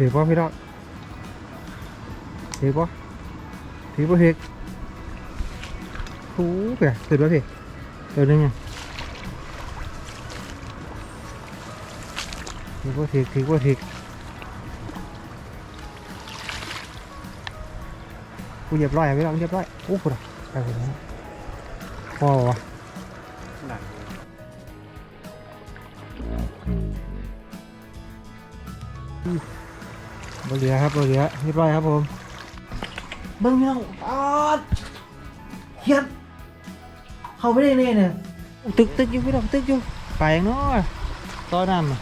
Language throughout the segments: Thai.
ถือป่ะพี่ดอกถือป่ะถือป่ะพี่โอ้เปี่ยถือป่ะพี่ตัวนึงอะถือป่ะถือถือป่ะถือกูเรียบร้อยอะพี่ดอกเรียบร้อยโอ้โหไปหมดแล้วพอวะ บเหลือครับบเหลือเรียบร้อยครับผมเบิ้งพี่น้องปอดเฮียนเขาไม่ได้เน่เนี่ยตึกตึกอยู่พี่น้องตึกอยู่ไปอย่างน้ยต่อน้ำน่ะ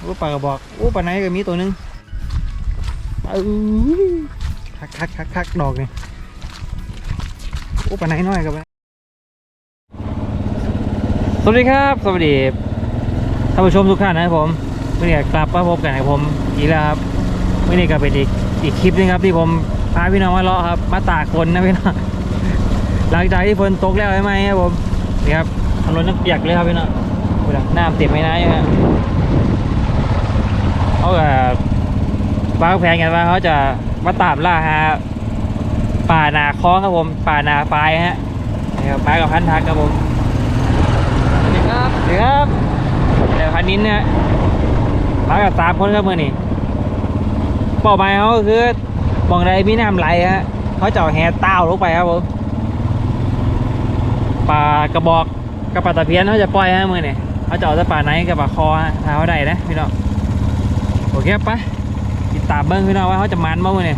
โอ้ปลากระบอกโอ้ปลาไหนก็มีตัวหนึงเอ้ยคักคักคักคักดอกนี่โอ้ปลาไหนน้อยกับสวัสดีครับ สวัสดีท่านผู้ชมทุกท่านนะครับผม วันนี้กลับมาพบกันกับผมอีกแล้วครับวันนี้ก็เป็นอีกอีกคลิปนึงครับที่ผมพาพี่น้องมาเลาะครับ มาตากฝนนะพี่น้องหลังจากที่ฝนตกแล้วใช่ไหมครับผมนี่ครับถนนยังเปียกเลยครับพี่น้องนะน้ำเต็มไม่น้อยฮะเขาก็วางแผนกันว่าเขาจะมาตามล่าหาป่านาคล้องครับผม ป่านาไฟฮะนี่ครับมากับพันทักครับผมสวัสดีครับสวัสดีครับเดี๋ยวพันนินนะ มากับสามคนครับมือนี่เป้าหมายเขาคือมองใดมีน้ำไหลฮะเขาจะเอาแหเต้าลงไปครับผมปลากระบอกกับปลาตะเพียนเขาจะปล่อยฮะมือนี่เขาจะเอาแต่ปลาไหนกับปลาคอฮะถ้าเขาได้นะพี่น้องโอเคครับไปติดตามเบิ้งพี่น้องว่าเขาจะมันบ้างมือนี่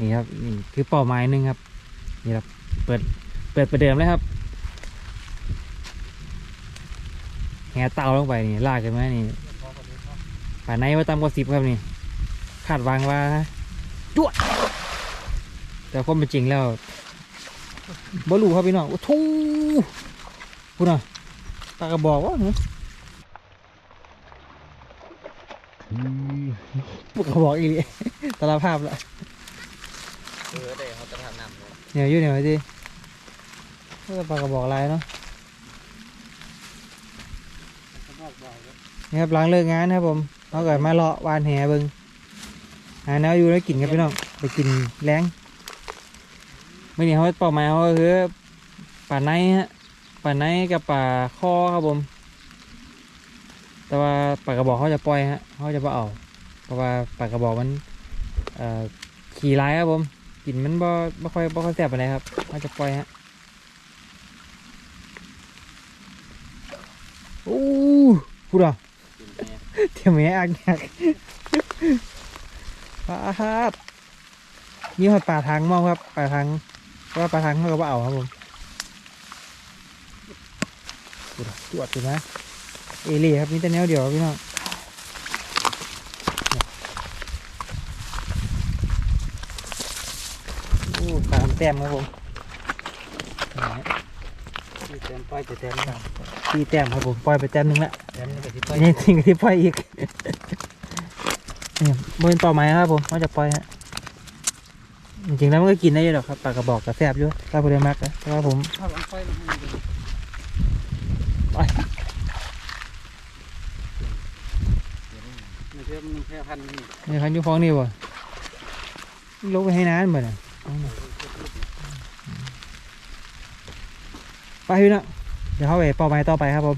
นี่ครับนี่คือเป้าหมายหนึ่งครับนี่ครับเปิดเปิดประเดิมเลยครับ แหเต่าลงไปนี่ลากขึ้นมานี่ป่าในว่าตามกว่าสิบครับนี่คาดหวางว่าจวดแต่ความเป็นจริงแล้วบ่รู้ครับพี่น้องโอ้ทูพูดหน่อยตากระบอกว่าหนูพูดกระบอกอีกตาลาภาพละเออเดี๋ยวเขาจะทำนำเลยเหนียวอยู่เหนียวดิเออปลากระบอกลายเนาะ นี่ครับหล้างเลิกงานครับผมเราเก็มาเลาะวานแหเบิงหาแนวอยู่แล้วกินครับพี่น้องไปกินแรงไม่นี่เขาเป้าหมายเขาก็คือป่าในฮะป่าในกับป่าคอครับผม แต่ว่าป่ากระบอกเขาจะปล่อยฮะเขาจะไ่เอาเพราะว่าป่ากระบอกมันขี่ร้ายครับผมกินมันบ่บ่ค่อยบ่ค่อยแซ่บอะไรครับเขาจะปล่อยฮะอู้ พูดอะกินไปเนี่ยเที่ยวแม่อักยักปลาครับมีหอดปลาทางมองครับปลาทางเพราะว่าปลาทางเขาก็บ่เอาครับผมดูดิจวดอยู่นะเอเล่ครับมีแต่แนวเดียวครับพี่น้องโอ้สามแต้มครับผมมีแต้มป้ายจะแต้มนสี่แต้มครับผมปล่อยไปแต้มหนึงละำแต้ม นี่ทิ้งที่ปล่อยอีกนี่บนต่อไม้ครับผมว่าจะปล่อยฮะจริงๆแล้วมันก็กินได้อยู่หรอกครับปลากระบอกกับแซบอยู่ถ้าผู้ใดมักนะแต่ว่าผมไปนี่คันยูฟองนี่บ่ลงไปให้น้านบ่เนี่ยเอาหน่อยไปพี่น้องเดี๋ยวเข้าไปเป้าไม้ต่อไปครับผม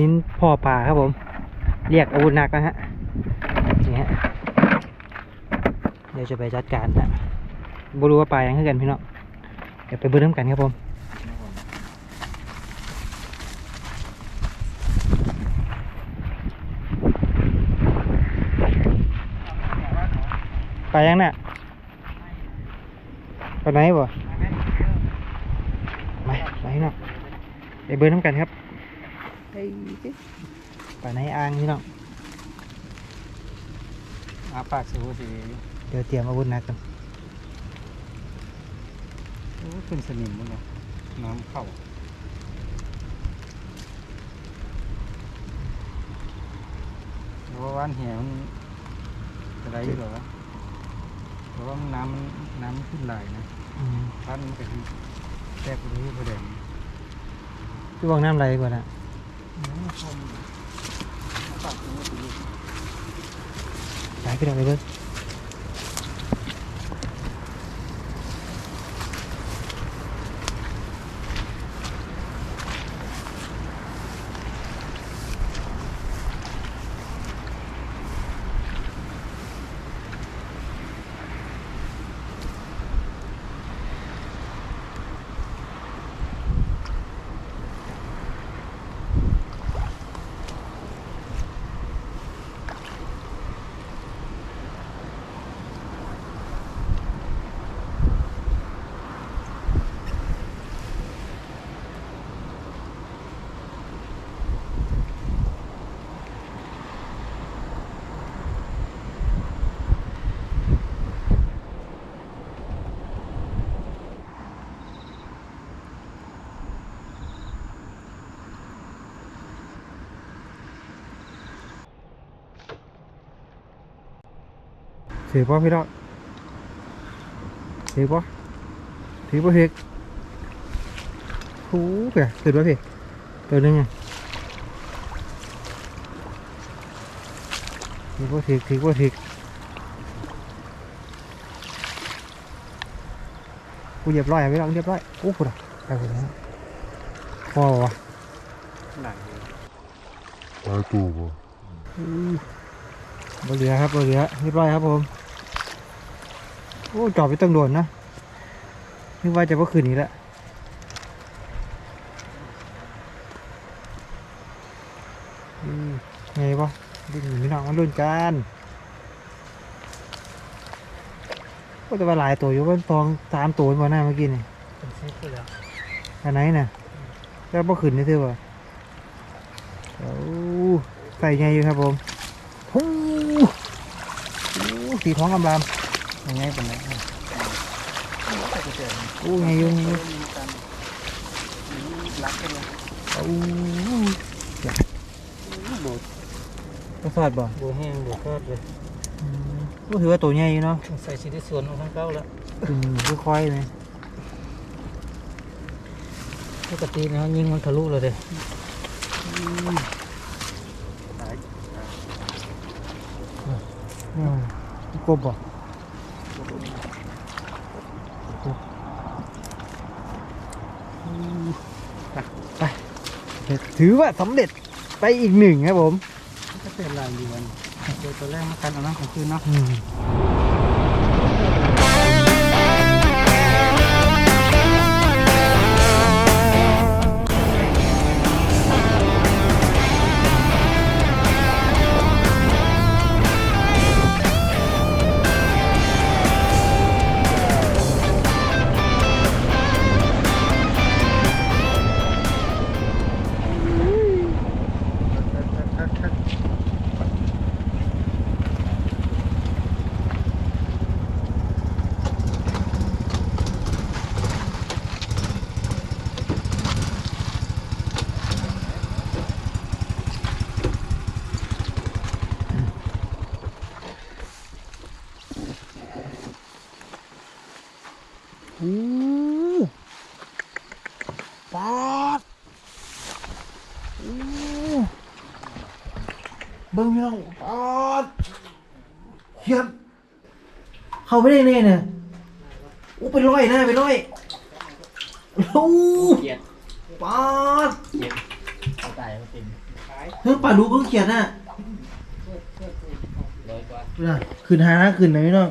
นันนี้พ่อป่าครับผม เรียกอาวุธหนักนะฮะนี่ฮะเดี๋ยวจะไปจัดการฮะบรู้ว่าปลายังคือกันพี่น้องเดี๋ยวไปเบิ้มกันครับผมไปยังน่ะปไหนบ่มาไปพี่น้องไปเบิ้มกันครับ ไปในอ่างพี่น้องอาปากสูสิเดี๋ยวเตรียมอาวุธนักกันโอ้ขึ้นสนิมมั้งเนี่ยน้ำเข้าเพราะว่านเหี่ยมันอะไรอยู่หรอเพราะว่าน้ำน้ำขึ้นไหลนะท่านมันเป็แทบรู้ประเด็นคือบอกน้ำไหลกว่านะ น้ำชมปั ถือป่ะพี่น้องถือป่ะถือป่ะพี่โอ้เปียถือป่ะพี่ตัวหนึงอะถือป่ะถือถือป่ะถือกูเหยียบร้อยอะพี่น้องเรียบร้อยโอ้โหดไปหมดแล้วพอวะไหลหลายตัวบ่อืมบ่เหลือครับบ่เหลือเรียบร้อยครับผม โอ้จอดไปตั้งโดนนะนึกว่าจะว่าคืนนี้แหละอืมไงปะดึงพี่น้องมาลุ้นกันก็จะว่าหลายตัวอยู่ว่าตองสามตัวมาหน้าเมื่อกี้นี่เป็นซิปไปแล้วอันไหนน่ะแล้วบ่ขึ้นนี่เถอะวะโอ้ใส่ไงอยู่ครับผมโอ้โหสีท้องกำลาม ยังไงป็นไรแต่ก็เจอโอ้ไงอยู่ไงอยู่รักกันเลยโอ้โบดก็สอดบ่โบแห้งโบทอดเลยก็ถือว่าตัวใหญ่เนาะใส่สีที่ส่วนของทั้งเก้าแล้วขึ้นค่อยๆไหมปกตินะยิงมันทะลุเลยเด้อกบบ่ไปไป ถือว่าสำเร็จไปอีกหนึ่งครับผม ก็เป็นลายดีวันเดี๋ยวตัวแรกมากันเอาน้ำของคืนเนาะ บิ้งพี่น้องปอดเฮียบเข้าไม่ได้แน่เนี่ยโอ้เป็นร้อยนะเป็นร้อยโอ้เกียดปอดเอาตายเอาเต็มเฮ้ยปลาดูเพิ่งเขียนน่ะร้อยกว่าน่ะขึ้นหานะขึ้นนะพี่น้อง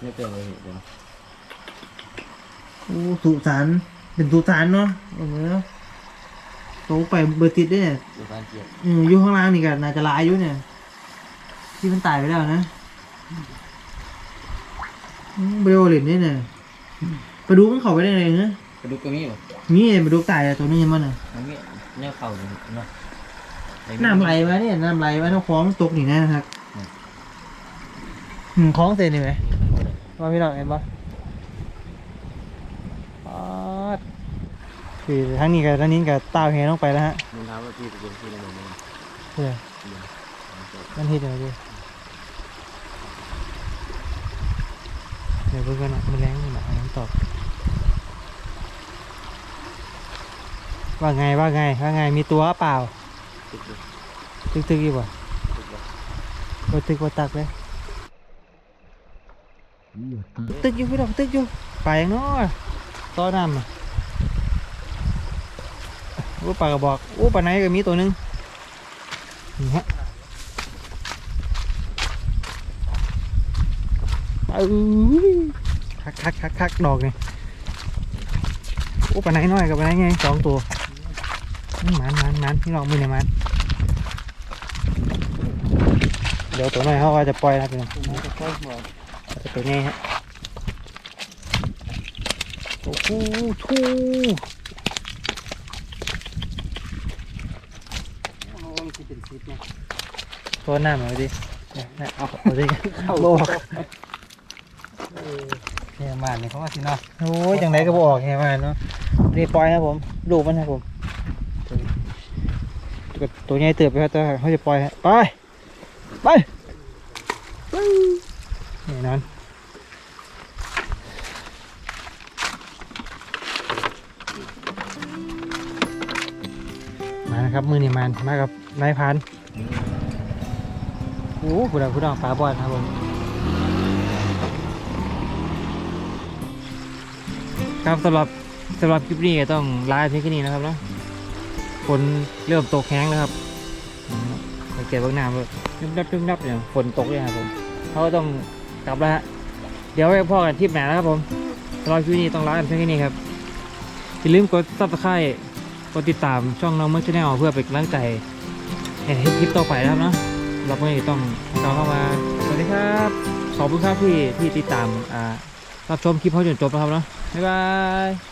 ไม่เกินเลยเดี๋ยวโอ้สุสานเป็นสุสานเนาะเอ อโตไปเบอร์ติดด้วยเนี่ยดูการเกียดเอออยู่ข้างล่างนี่ก็น่าจะหลายอยู่เนี่ย ที่มันตายไปแล้วนะอืมเบลเลนนี่เนี่ยไปดูมันเข้าไปได้ไงเนอะกระดูกก็มีหรอมีไปดูตายอะตัวนี้มันน่ะอันนี้เนี่ยเข่าเลยเนาะน้ำไหลมาเนี่ยน้ำไหลมาต้องคล้องตกนี่นะครับอืมคล้องเสร็จนี่ไหมว่าพี่น้องเห็นปะป๊าด คือทั้งนี้กับทั้งนี้กับตาวแหลงไปแล้วฮะรองเท้าว่าพี่ไปเรียนที่โรงเรียนเพื่อมันเห็ดอะไรดิเดี๋ยวเพื่อนกันนะมันแรงมันอะมันตอบว่าไงว่าไงว่าไงมีตัวเปล่าติดเลยตึกตึกอยู่ป่ะติดเลยบ่ตึกบ่ตักเลยตึกอยู่พี่ดอกตึกอยู่ไปยังเนาะต้อน้ำอะโอู้ปลากระบอกโอ้ปลาไหนก็มีตัวหนึงนี่ฮะเอ้ยคักคักคักคักดอกนี่โอ้ปลาไหนน้อยกับปลาไหนไงสองตัวนี่มันมันมันพี่น้องมือเนี่ยมันเดี๋ยวตัวน้อยเขาก็จะปล่อยนะพี่น้องจะค่อยจะเป็นไงฮะโอ้โหทู โอ้มันคือเป็นซิปนะ ตัวหน้ามาดิเนี่ยเนี่ยเอาเอาดิโลกแค่มานนี่เขาว่าสิเนาะโอ้ยจังไรก็บออกแค่มาเนาะนี่ปล่อยครับผมลูกมันครับผมตัวตัวใหญ่เติบไปครับตัวเขาจะปล่อยฮะไปไปไปนี่นอนมานะครับมือนี่มันมากับนายพราน โอ้ผู้ดาวผู้ดาวปลาบอลครับผมครับสำหรับสำหรับคลิปนี้ต้องลาเพียงแค่นี้นะครับเนาะฝนเริ่มตกแห้งแล้วครับสังเกตเบื้องหน้าเลยนึบนับนึบนับเนี่ยฝนตกเลยครับผมเขาต้องกลับแล้วฮะเดี๋ยวไว้พ่อกันทริปหน้านะครับผมสำหรับคลิปนี้ต้องลาเพียงแค่นี้ครับอย่าลืมกดซับสไครต์กดติดตามช่องน้องเมื่อชแนลเพื่อเป็นกำลังใจให้คลิปต่อไปนะครับเนาะ สำหรับวันนี้ต้องเราเข้ามาสวัสดีครับขอบคุณครับที่ที่ติดตามอ่ารับชมคลิปเขาจนจบนะครับเนาะบ๊ายบาย